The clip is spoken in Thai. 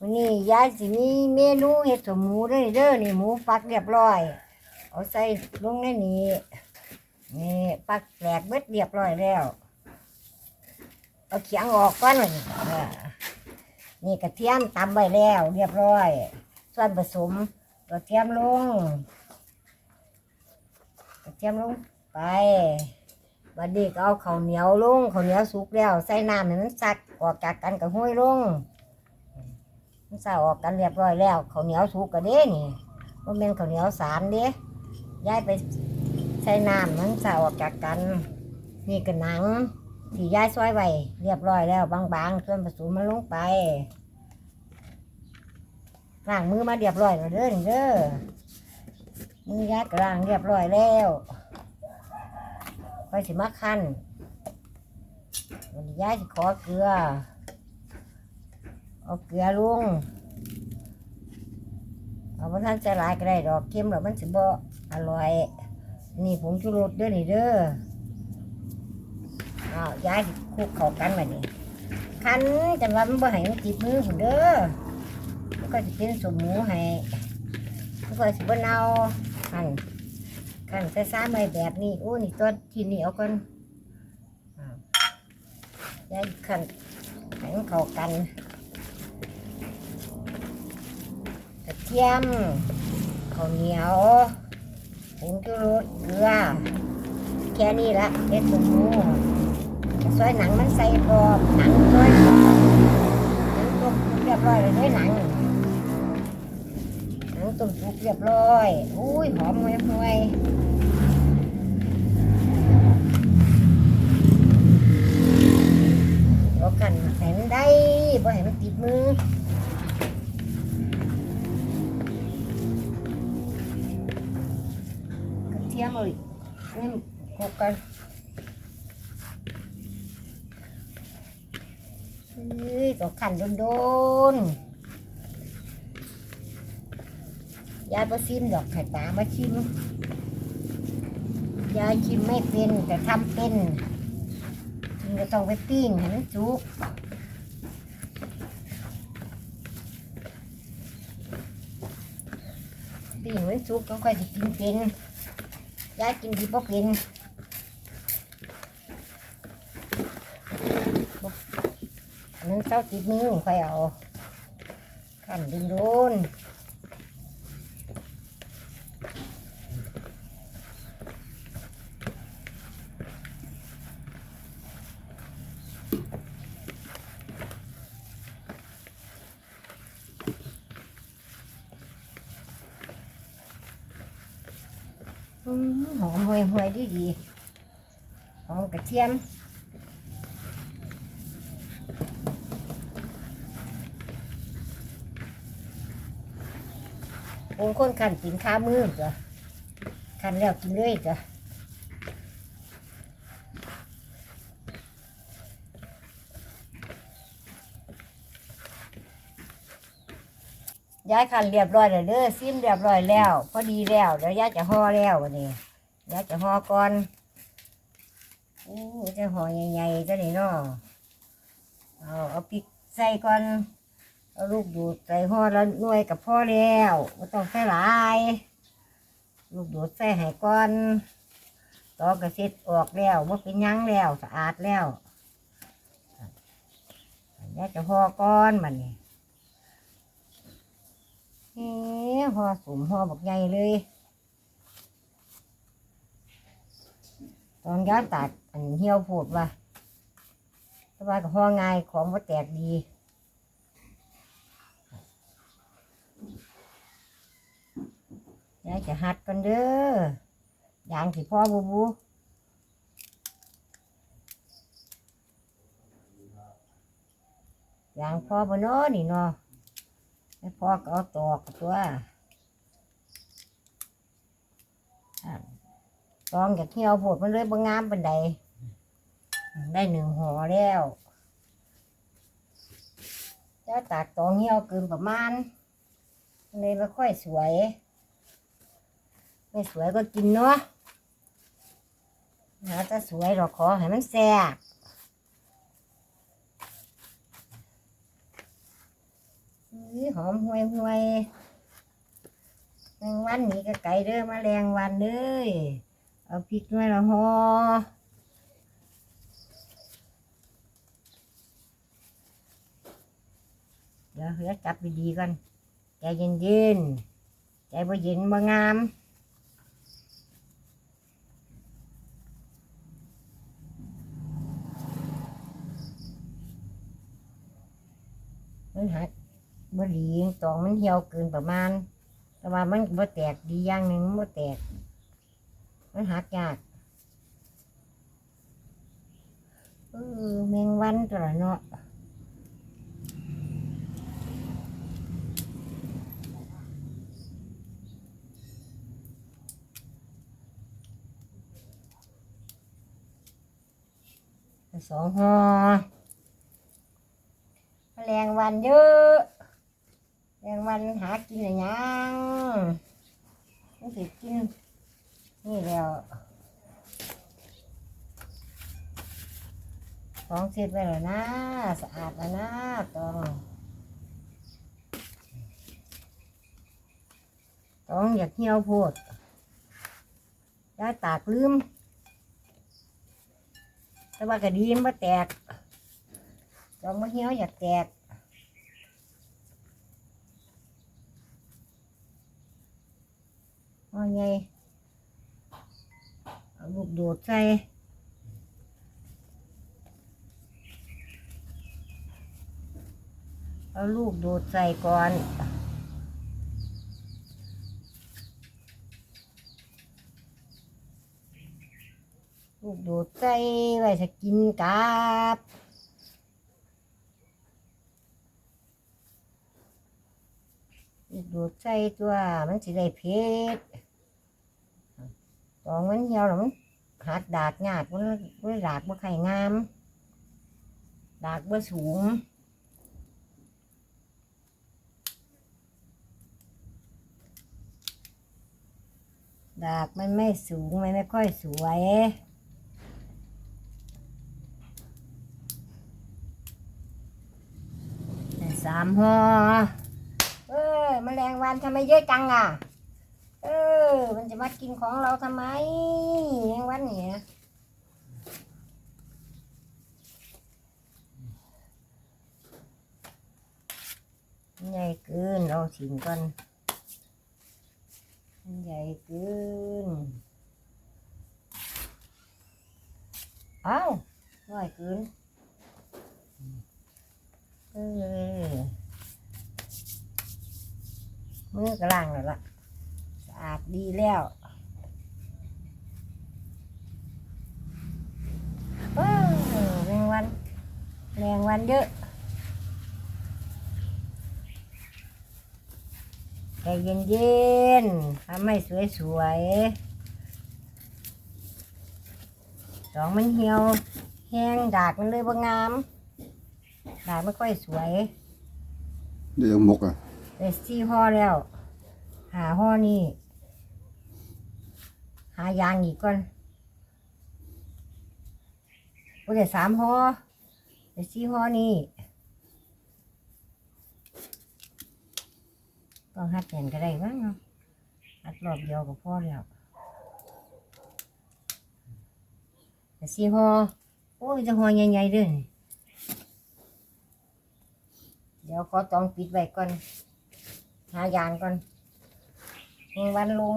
วันนี้ยายสิมีเมนูเห็ดสมหมูเด้อเด้อนี่หมูปักเรียบร้อย เอาใส่ลงในนี้นี่ปักแหลกเบิดเรียบร้อยแล้ว เอาเขียงออกก่อนเลยนี่กระเทียมตำไว้แล้ว เรียบร้อย ส่วนผสมกระเทียมลงกระเทียมลงไปบัดนี้ก็เอาข้าวเหนียวลงข้าวเหนียวสุกแล้ว ใส่น้ำให้มันซักออกจากกันกับห้วยลง มันส่ออกกันเรียบร้อยแล้วข้าวเหนียวสุกก็เด้นี่มันเป็นข้าวเหนียวสารเด้ย้ายไปใส่น้ำมันส่ออกจากกัน นี่ก็หนังที่ย้ายซอยไว้เรียบร้อยแล้วบางๆส่วนผสมมันลงไปล้างมือมาเรียบร้อยแล้วเด้อนี่เด้อมือย้ายกล้างเรียบร้อยแล้วไปสิมาคั้นวันนี้ย้ายสิขอเกลือ เอาเกลือลงเอาพระท่านจะหลายก็ได้ดอกเค็มแล้วมันสิบ่อร่อย นี่ผงชูรสเด้อนี่เด้ออ้าวย้ายคุกเข้ากันมานี่คันจนว่ามันบ่ให้มันติดมือผมเด้อมันก็จะเป็นสมหมูให้มันก็สิบ่เน่าคันคันใส่ซ้ำไปแบบนี้โอ้นี่ตัวที่นี่เอาก่อนอ้าวย้ายคันให้มันเข้ากัน กระเที ยมข้าวเหนียวผงชูรสเกลือ แค่นี้ละเอ็ดหมูซอยหนังมันใส่พอหนังซอยหนังต้มเรียบร้อยเลยด้อหนัง หนังต้มสุกเรียบร้อย อุ้ยหอมห่วยห่วยเอากันให้มันได้บ่ให้มันติดมือ กระเทียมเอ้ยนี่คลุกกันเฮ้ยต้องขันโดนๆยายประซิมดอกไข่ตามาชิม ยายชิมไม่เป็นแต่ทำเป็นมันก็ต้องไปปิ้งให้มันสุกปิ้งห้มันสุกก็ค่อยจะกินเป็น ยายกินดีบ่เป็นบ่อันนั้นเจ้าติดมือใครเอาขันดึงโดนอืม หอมห่วยห่วยดีดีหอมกระเทียมบางคนขันกินข้ามือจ้ะขันแล้วกินเลยจ้ะย้ายขันเรียบร้อยแล้วเด้อซิมเรียบร้อยแล้ว พอดีแล้วเดี๋ยวย้ายจะห่อแล้ววันนี้ ย้ายจะห่อก่อนอู้จะห่อใหญ่ๆจะนี่เนาะเอาเอาพริกใส่ก่อนเอาลูกดูดใส่ห่อแล้วหน่วยกับพ่อแล้วไม่ต้องใส่หลาย ลูกดูดใส่ให้ก่อนตอกระเซ็ดออกแล้วว่าเป็นยั้งแล้วสะอาดแล้วนี่จะห่อก้อนมันนี่เฮ้ห่อสุมห่อบักใหญ่เลย ตอนย้าตัดอันเหี่ยวโผดว่าแต่ว่าก็ห่อง่ายของว่าแตกดียายจะหัดกันเด้อยางสิพ่อบูบูยางพ่อบนน้อนี่เนาะพ่อก็เอาตอกตัว อะตองจากเที่ยวโผดมันเลยบางงามเป็นใดได้หนึ่งห่อแล้วจะตากตองเหี่ยวเกินประมาณเลยไม่ค่อยสวย ไม่สวยก็กินเนาะหาจะสวยหรอกขอให้มันแซ่บหอมห่วยห่วยแมงวันนี่ก็ไก่เด้อมาแรงวันเด้อ เอาพริกหน่อยละหอเดี๋ยวเดี๋ยวจับดีๆก่อนใจเย็นๆใจบ่เย็นบ่งามมันหักบ่ดีตองมันเหี่ยวเกินประมาณ แต่ว่ามันบ่แตกดีอย่างหนึ่งมันบ่แตก มันหักยากเออแมงวันตัวละเนาะสองหอแมลงวันเยอะแมลงวันหากินอะไรยังมันสิกิน นี่แล้วของเสร็จไปแล้วนะ สะอาดแล้วนะตองตองอยากเหี่ยวโพดย้ายตากลืม แต่ว่ากระดีมนแตกจองมะเหี่ยวอยากแตกว่าไง ลูกโดดใส่เอาลูกโดดใส่ก่อนลูกโดดใส่ไว้จะกินกับอีกดูดใส่ตัวมันสิได้เผ็ด ตองมันเหี่ยวแล้วมันหักดากยากมันมันดากบ่ไข่งาม ดากบ่สูงดากมันไม่สูง มันไม่ค่อยสวย สามห่อเออแมลงวันทำไมเยอะจังอะ เออ มันจะมากินของเราทำไมแมลงวันเนี่ยใหญ่เกินเอาถิ่นก่อนมันใหญ่เกินเอ้าน้อยเกินเออมือกระล่างแล้วล่ะสะ ดดีแล้วเออแรงวันแรงวันเยอะใจเย็นเย็นๆทำให้สวยสวยๆสองมันเหี่ยวแห้งดากมันเลยบ่งาม ดากไม่ค่อยสวย เดี๋ยวหมกอะได้สี่ห่อแล้ว หาห่อนี่ หายางอีกก่อนโอ้ได้สามห่อได้สี่ห่อนี่ต้องหัดแขนก็ได้บ้างเนาะหัดรอบเดียวก็พอแล้วได้สี่ห่อโอ้ยจะห่อใหญ่ๆด้วยเดี๋ยวขอต้องปิดไว้ก่อนหายางก่อนงวันลง